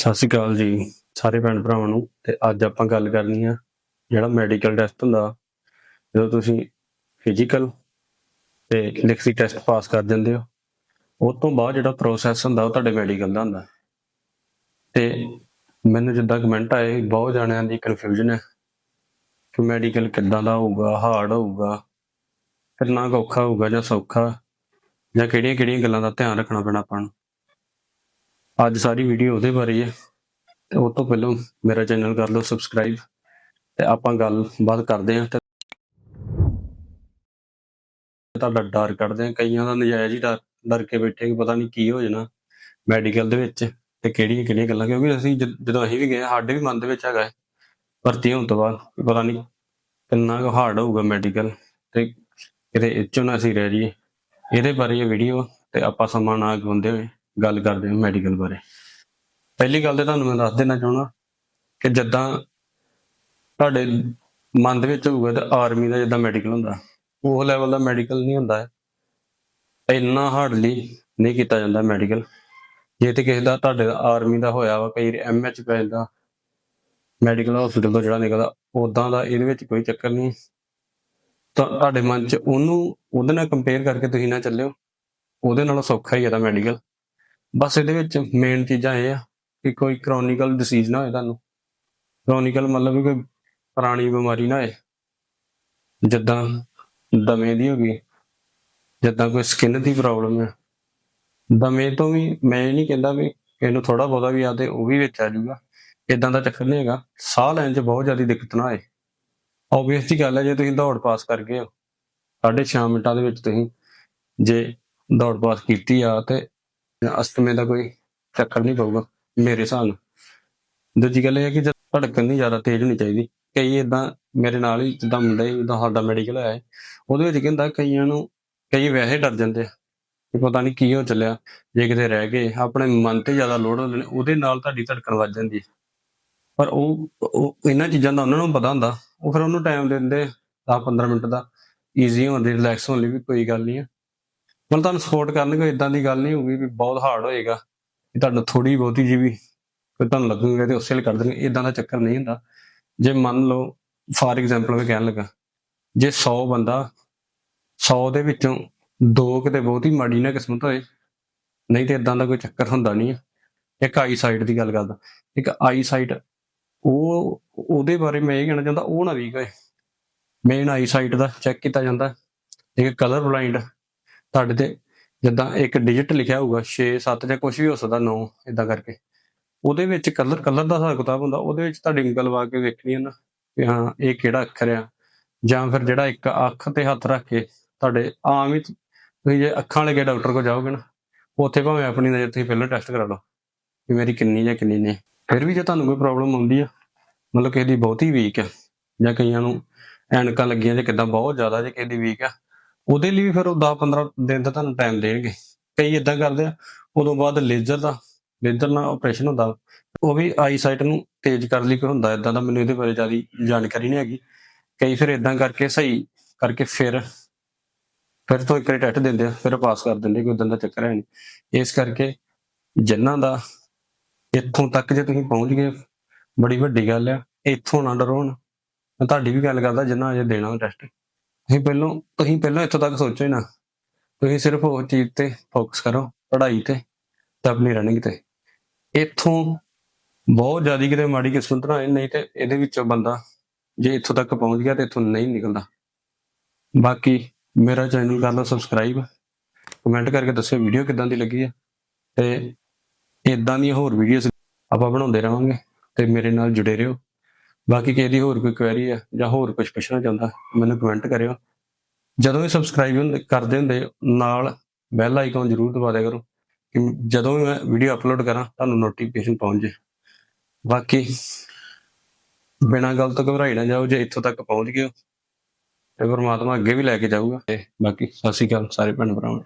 ਸਤਿ ਸ਼੍ਰੀ ਅਕਾਲ ਜੀ, ਸਾਰੇ ਭੈਣ ਭਰਾਵਾਂ ਨੂੰ, ਤੇ ਅੱਜ ਆਪਾਂ ਗੱਲ ਕਰਨੀ ਆ ਜਿਹੜਾ ਮੈਡੀਕਲ ਟੈਸਟ ਹੁੰਦਾ, ਜਦੋਂ ਤੁਸੀਂ ਫਿਜ਼ੀਕਲ ਤੇ ਲਿਖਤੀ ਟੈਸਟ ਪਾਸ ਕਰ ਦਿੰਦੇ ਹੋ ਉਸ ਤੋਂ ਬਾਅਦ ਜਿਹੜਾ ਪ੍ਰੋਸੈਸ ਹੁੰਦਾ, ਉਹ ਤੁਹਾਡੇ ਮੈਡੀਕਲ ਦਾ ਹੁੰਦਾ। ਤੇ ਮੈਨੂੰ ਜਿੱਦਾਂ ਕਮੈਂਟ ਆਏ, ਬਹੁਤ ਜਾਣਿਆਂ ਦੀ ਕਨਫਿਊਜ਼ਨ ਹੈ ਕਿ ਮੈਡੀਕਲ ਕਿੱਦਾਂ ਦਾ ਹੋਊਗਾ ਹਾਰਡ ਹੋਊਗਾ, ਕਿੰਨਾ ਕੁ ਔਖਾ ਹੋਊਗਾ ਜਾਂ ਸੌਖਾ, ਜਾਂ ਕਿਹੜੀਆਂ ਕਿਹੜੀਆਂ ਗੱਲਾਂ ਦਾ ਧਿਆਨ ਰੱਖਣਾ ਪੈਣਾ ਆਪਾਂ ਨੂੰ। ਅੱਜ ਸਾਰੀ ਵੀਡੀਓ ਉਹਦੇ ਬਾਰੇ ਹੈ ਤੇ ਉਹ ਤੋਂ ਪਹਿਲਾਂ ਮੇਰਾ ਚੈਨਲ ਕਰ ਲਓ ਸਬਸਕ੍ਰਾਈਬ ਤੇ ਆਪਾਂ ਗੱਲ ਬਾਤ ਕਰਦੇ ਹਾਂ। ਤੁਹਾਡਾ ਡਰ ਕੱਢਦੇ ਹਾਂ। ਕਈਆਂ ਦਾ ਨਜਾਇਜ਼ ਹੀ ਡਰ ਡਰ ਕੇ ਬੈਠੇ ਕਿ ਪਤਾ ਨਹੀਂ ਕੀ ਹੋ ਜਾਣਾ ਮੈਡੀਕਲ ਦੇ ਵਿੱਚ ਤੇ ਕਿਹੜੀਆਂ ਕਿਹੜੀਆਂ ਗੱਲਾਂ। ਕਿਉਂਕਿ ਅਸੀਂ ਜਦ- ਜਦੋਂ ਅਸੀਂ ਵੀ ਗਏ ਸਾਡੇ ਵੀ ਮਨ ਦੇ ਵਿੱਚ ਹੈਗਾ ਭਰਤੀ ਹੋਣ ਤੋਂ ਬਾਅਦ ਪਤਾ ਨਹੀਂ ਕਿੰਨਾ ਕੁ ਹਾਰਡ ਹੋਊਗਾ ਮੈਡੀਕਲ ਤੇ ਕਿਤੇ ਇੱਚੋਂ ਨਾ ਅਸੀਂ ਰਹਿ ਜਾਈਏ। ਇਹਦੇ ਬਾਰੇ ਇਹ ਵੀਡੀਓ ਤੇ ਆਪਾਂ ਸਮਾਂ ਨਾ ਗਵਾਉਂਦੇ ਹੋਏ। ਗੱਲ ਕਰਦੇ ਹਾਂ ਮੈਡੀਕਲ ਬਾਰੇ। ਪਹਿਲੀ ਗੱਲ ਤੇ ਤੁਹਾਨੂੰ ਮੈਂ ਦੱਸ ਦੇਣਾ ਚਾਹਣਾ ਕਿ ਜਿੱਦਾਂ ਤੁਹਾਡੇ ਮਨ ਦੇ ਵਿੱਚ ਹੋਊਗਾ ਤਾਂ ਆਰਮੀ ਦਾ ਜਿੱਦਾਂ ਮੈਡੀਕਲ ਹੁੰਦਾ, ਉਹ ਲੈਵਲ ਦਾ ਮੈਡੀਕਲ ਨਹੀਂ ਹੁੰਦਾ। ਇੰਨਾ ਹਾਰਡਲੀ ਨਹੀਂ ਕੀਤਾ ਜਾਂਦਾ ਮੈਡੀਕਲ ਜੇ ਤੇ ਕਿਸੇ ਦਾ ਤੁਹਾਡੇ ਆਰਮੀ ਦਾ ਹੋਇਆ ਵਾ, ਕਈ ਐਮਐਚ ਪੈ ਜਾਂਦਾ ਮੈਡੀਕਲ ਹਸਪੀਟਲ ਤੋਂ ਜਿਹੜਾ ਨਿਕਲਦਾ ਉਦਾਂ ਦਾ ਇਹਦੇ ਵਿੱਚ ਕੋਈ ਚੱਕਰ ਨਹੀਂ। ਤਾਂ ਤੁਹਾਡੇ ਮਨ 'ਚ ਉਹਨੂੰ, ਉਹਦੇ ਨਾਲ ਕੰਪੇਅਰ ਕਰਕੇ ਤੁਸੀਂ ਨਾ ਚੱਲਿਓ। ਉਹਦੇ ਨਾਲੋਂ ਸੌਖਾ ਹੀ ਹੈ ਤਾਂ ਮੈਡੀਕਲ ਬਸ ਇਹਦੇ ਵਿੱਚ ਮੇਨ ਚੀਜ਼ਾਂ ਇਹ ਆ ਕਿ ਕੋਈ ਕ੍ਰੋਨਿਕਲ ਡਿਸੀਜ਼ ਨਾ ਹੋਏ ਤੁਹਾਨੂੰ। ਕ੍ਰੋਨਿਕਲ ਮਤਲਬ ਵੀ ਕੋਈ ਪੁਰਾਣੀ ਬਿਮਾਰੀ ਨਾ ਹੋਏ। ਜਿੱਦਾਂ ਦਮੇ ਦੀ ਹੋ ਗਈ, ਜਿੱਦਾਂ ਕੋਈ ਸਕਿਨ ਦੀ ਪ੍ਰੋਬਲਮ ਹੈ ਦਮੇ ਤੋਂ ਵੀ ਮੈਂ ਇਹ ਨਹੀਂ ਕਹਿੰਦਾ ਵੀ ਇਹਨੂੰ ਥੋੜਾ ਬਹੁਤਾ ਵੀ ਆ ਤੇ ਉਹ ਵੀ ਵਿੱਚ ਆ ਜਾਊਗਾ। ਇਦਾਂ ਦਾ ਚੱਕਰ ਨਹੀਂ ਹੈਗਾ। ਸਾਹ ਲੈਣ 'ਚ ਬਹੁਤ ਜ਼ਿਆਦਾ ਦਿੱਕਤ ਨਾ ਆਏ ਆਬਵੀਅਸ ਗੱਲ ਹੈ ਜੇ ਤੁਸੀਂ ਦੌੜ ਪਾਸ ਕਰ ਗਏ ਹੋ, ਸਾਢੇ ਛੇ ਮਿੰਟਾਂ ਦੇ ਵਿੱਚ ਤੁਸੀਂ ਜੇ ਦੌੜ ਪਾਸ ਕੀਤੀ ਆ ਤੇ ਅਸਤਮੇ ਦਾ ਕੋਈ ਚੱਕਰ ਨਹੀਂ ਪਊਗਾ ਮੇਰੇ ਹਿਸਾਬ ਨਾਲ। ਦੂਜੀ ਗੱਲ ਇਹ ਹੈ ਕਿ ਜਦ ਧੜਕਣ ਨਹੀਂ ਜ਼ਿਆਦਾ ਤੇਜ਼ ਹੋਣੀ ਚਾਹੀਦੀ, ਕਈ ਇਦਾਂ ਮੇਰੇ ਨਾਲ ਹੀ ਜਿੱਦਾਂ ਮੁੰਡਾ ਹੀ ਜਿੱਦਾਂ ਸਾਡਾ ਮੈਡੀਕਲ ਹੈ, ਉਹਦੇ ਵਿੱਚ ਕਹਿੰਦਾ ਕਈਆਂ ਨੂੰ ਕਈ ਵੈਸੇ ਡਰ ਜਾਂਦੇ ਆ ਕਿ ਪਤਾ ਨਹੀਂ ਕੀ ਹੋ ਚੱਲਿਆ, ਜੇ ਕਿਤੇ ਰਹਿ ਗਏ, ਆਪਣੇ ਮਨ ਤੇ ਜ਼ਿਆਦਾ ਲੋੜ ਹੁੰਦੇ ਨੇ, ਉਹਦੇ ਨਾਲ ਤੁਹਾਡੀ ਧੜਕਣ ਵੱਜ ਜਾਂਦੀ ਹੈ। ਪਰ ਉਹ ਉਹ ਇਹਨਾਂ ਚੀਜ਼ਾਂ ਦਾ ਉਹਨਾਂ ਨੂੰ ਪਤਾ ਹੁੰਦਾ, ਉਹ ਫਿਰ ਉਹਨੂੰ ਟਾਈਮ ਦਿੰਦੇ 10-15 ਮਿੰਟ ਦਾ ਈਜ਼ੀ ਹੋਣ ਦੀ ਰਿਲੈਕਸ ਹੋਣ ਲਈ ਵੀ ਕੋਈ ਗੱਲ ਨਹੀਂ ਹੈ ਮਤਲਬ ਤੁਹਾਨੂੰ ਸਪੋਰਟ ਕਰਨਗੇ ਇਦਾਂ ਦੀ ਗੱਲ ਨਹੀਂ ਹੋਊਗੀ ਵੀ ਬਹੁਤ ਹਾਰਡ ਹੋਏਗਾ। ਤੁਹਾਨੂੰ ਥੋੜੀ ਬਹੁਤੀ ਜੀ ਵੀ ਤੁਹਾਨੂੰ ਲੱਗੂਗਾ ਤੇ ਉਸੇ ਲਈ ਕਰ ਦੇਣਗੇ ਇਦਾਂ ਦਾ ਚੱਕਰ ਨਹੀਂ ਹੁੰਦਾ। ਜੇ ਮੰਨ ਲਓ ਫਾਰ ਐਗਜ਼ਾਮਪਲ ਮੈਂ ਕਹਿਣ ਲੱਗਾ, ਜੇ 100 ਬੰਦਾ 100 ਦੇ ਵਿੱਚੋਂ ਦੋ ਕਿਤੇ ਬਹੁਤੀ ਮਾੜੀ ਨਾ ਕਿਸਮਤ ਹੋਏ, ਨਹੀਂ ਤੇ ਇਦਾਂ ਦਾ ਕੋਈ ਚੱਕਰ ਹੁੰਦਾ ਨਹੀਂ ਹੈ ਇੱਕ ਆਈ ਸਾਈਟ ਦੀ ਗੱਲ ਕਰਦਾ, ਇੱਕ ਆਈ ਸਾਈਟ ਉਹ, ਉਹਦੇ ਬਾਰੇ ਮੈਂ ਇਹ ਕਹਿਣਾ ਚਾਹੁੰਦਾ, ਉਹ ਨਾ ਵੀਕ ਹੋਏ। ਮੇਨ ਆਈ ਸਾਈਟ ਦਾ ਚੈੱਕ ਕੀਤਾ ਜਾਂਦਾ, ਇੱਕ ਕਲਰ ਬਲਾਈਂਡ ਤੁਹਾਡੇ ਤੇ ਜਿੱਦਾਂ ਇੱਕ ਡਿਜਿਟ ਲਿਖਿਆ ਹੋਊਗਾ 6 7 ਜਾਂ ਕੁਝ ਵੀ ਹੋ ਸਕਦਾ 9 ਇਦਾਂ ਕਰਕੇ। ਉਹਦੇ ਵਿੱਚ ਕਲਰ ਕਲਰ ਦਾ ਹਿਸਾਬ ਕਿਤਾਬ ਹੁੰਦਾ, ਉਹਦੇ ਵਿੱਚ ਤੁਹਾਡੀ ਉਂਗਲ ਵਾ ਕੇ ਵੇਖਣੀ ਹੈ ਨਾ ਕਿ ਹਾਂ, ਇਹ ਕਿਹੜਾ ਅੱਖਰ ਆ। ਜਾਂ ਫਿਰ ਜਿਹੜਾ ਇੱਕ ਅੱਖ ਤੇ ਹੱਥ ਰੱਖ ਕੇ ਤੁਹਾਡੇ ਆਮ ਹੀ ਤੁਸੀਂ ਜੇ ਅੱਖਾਂ ਵਾਲੇ ਡਾਕਟਰ ਕੋਲ ਜਾਓਗੇ ਨਾ, ਉੱਥੇ ਭਾਵੇਂ ਆਪਣੀ ਨਜ਼ਰ ਤੁਸੀਂ ਪਹਿਲਾਂ ਟੈਸਟ ਕਰਾ ਲਓ ਕਿ ਮੇਰੀ ਕਿੰਨੀ ਜਾਂ ਕਿੰਨੀ ਨਹੀਂ ਫਿਰ ਵੀ ਜੇ ਤੁਹਾਨੂੰ ਕੋਈ ਪ੍ਰੋਬਲਮ ਆਉਂਦੀ ਆ, ਮਤਲਬ ਕਿਸੇ ਦੀ ਬਹੁਤੀ ਵੀਕ ਆ, ਜਾਂ ਕਈਆਂ ਨੂੰ ਐਨਕਾਂ ਲੱਗੀਆਂ ਜਾਂ ਕਿਦਾਂ ਬਹੁਤ ਜ਼ਿਆਦਾ ਜੇ ਕਿਸੇ ਦੀ ਵੀਕ ਆ ਉਹਦੇ ਲਈ ਵੀ ਫਿਰ ਉਹ 10-15 ਦਿਨ ਦਾ ਤੁਹਾਨੂੰ ਟਾਈਮ ਦੇਣਗੇ। ਕਈ ਇਦਾਂ ਕਰਦੇ ਆ, ਉਦੋਂ ਬਾਅਦ ਲੇਜ਼ਰ ਦਾ ਲੇਜ਼ਰ ਨਾਲ ਆਪਰੇਸ਼ਨ ਹੁੰਦਾ ਉਹ ਵੀ ਆਈ ਸਾਈਟ ਨੂੰ ਤੇਜ਼ ਕਰਨ ਲਈ ਕੋਈ ਹੁੰਦਾ ਇਦਾਂ ਦਾ ਮੈਨੂੰ ਇਹਦੇ ਬਾਰੇ ਜ਼ਿਆਦਾ ਜਾਣਕਾਰੀ ਨਹੀਂ ਹੈਗੀ। ਕਈ ਫਿਰ ਇਦਾਂ ਕਰਕੇ ਸਹੀ ਕਰਕੇ ਫਿਰ ਫਿਰ ਤੋਂ ਇੱਕ ਵਾਰੀ ਟੈਸਟ ਦਿੰਦੇ ਆ, ਫਿਰ ਪਾਸ ਕਰ ਦਿੰਦੇ ਕੋਈ ਉਦਾਂ ਦਾ ਚੱਕਰ ਹੈ ਨਹੀਂ। ਇਸ ਕਰਕੇ ਜਿਨ੍ਹਾਂ ਦਾ ਇੱਥੋਂ ਤੱਕ ਜੇ ਤੁਸੀਂ ਪਹੁੰਚ ਗਏ, ਬੜੀ ਵੱਡੀ ਗੱਲ ਆ, ਇੱਥੋਂ ਨਾ ਡਰੋ ਹੁਣ। ਮੈਂ ਤੁਹਾਡੀ ਵੀ ਗੱਲ ਕਰਦਾ, ਜਿੰਨਾ ਅਜੇ ਦੇਣਾ ਟੈਸਟ ਤੁਸੀਂ ਪਹਿਲਾਂ ਤੁਸੀਂ ਪਹਿਲਾਂ ਇੱਥੋਂ ਤੱਕ ਸੋਚੋ ਹੀ ਨਾ। ਤੁਸੀਂ ਸਿਰਫ ਉਹ ਚੀਜ਼ ਤੇ ਫੋਕਸ ਕਰੋ, ਪੜ੍ਹਾਈ ਤੇ ਤੇ ਆਪਣੀ ਰਨਿੰਗ ਤੇ। ਇੱਥੋਂ ਬਹੁਤ ਜ਼ਿਆਦਾ ਕਿਤੇ ਮਾੜੀ ਕਿਸਮਤ ਨਾ ਨਹੀਂ ਤੇ ਇਹਦੇ ਵਿੱਚੋਂ ਬੰਦਾ ਜੇ ਇੱਥੋਂ ਤੱਕ ਪਹੁੰਚ ਗਿਆ ਤੇ ਇੱਥੋਂ ਨਹੀਂ ਨਿਕਲਦਾ। ਬਾਕੀ ਮੇਰਾ ਚੈਨਲ ਕਰ ਲਓ ਸਬਸਕ੍ਰਾਈਬ ਕਮੈਂਟ ਕਰਕੇ ਦੱਸਿਓ ਵੀਡੀਓ ਕਿਦਾਂ ਦੀ ਲੱਗੀ ਹੈ ਤੇ ਇਦਾਂ ਦੀਆਂ ਹੋਰ ਵੀਡੀਓਜ਼ ਆਪਾਂ ਬਣਾਉਂਦੇ ਰਵਾਂਗੇ। ਤੇ ਮੇਰੇ ਨਾਲ ਜੁੜੇ ਰਹੋ। ਬਾਕੀ ਕਿਸੇ ਦੀ ਹੋਰ ਕੋਈ ਕੁਐਰੀ ਹੈ ਜਾਂ ਹੋਰ ਕੁਝ ਪੁੱਛਣਾ ਚਾਹੁੰਦਾ, ਮੈਨੂੰ ਕਮੈਂਟ ਕਰਿਓ। ਜਦੋਂ ਵੀ ਸਬਸਕ੍ਰਾਈਬ ਕਰਦੇ ਹੁੰਦੇ, ਨਾਲ ਬੈਲ ਆਈਕਨ ਜ਼ਰੂਰ ਦਬਾ ਦਿਆ ਕਰੋ ਕਿ ਜਦੋਂ ਵੀ ਮੈਂ ਵੀਡੀਓ ਅਪਲੋਡ ਕਰਾਂ, ਤੁਹਾਨੂੰ ਨੋਟੀਫਿਕੇਸ਼ਨ ਪਹੁੰਚ ਜੇ ਬਾਕੀ ਬਿਨਾਂ ਗੱਲ ਤੋਂ ਘਬਰਾਈ ਨਾ ਜਾਓ, ਜੇ ਇੱਥੋਂ ਤੱਕ ਪਹੁੰਚ ਗਏ ਹੋ, ਤੇ ਪਰਮਾਤਮਾ ਅੱਗੇ ਵੀ ਲੈ ਕੇ ਜਾਊਗਾ। ਤੇ ਬਾਕੀ ਸਤਿ ਸ਼੍ਰੀ ਅਕਾਲ ਸਾਰੇ ਭੈਣ ਭਰਾਵਾਂ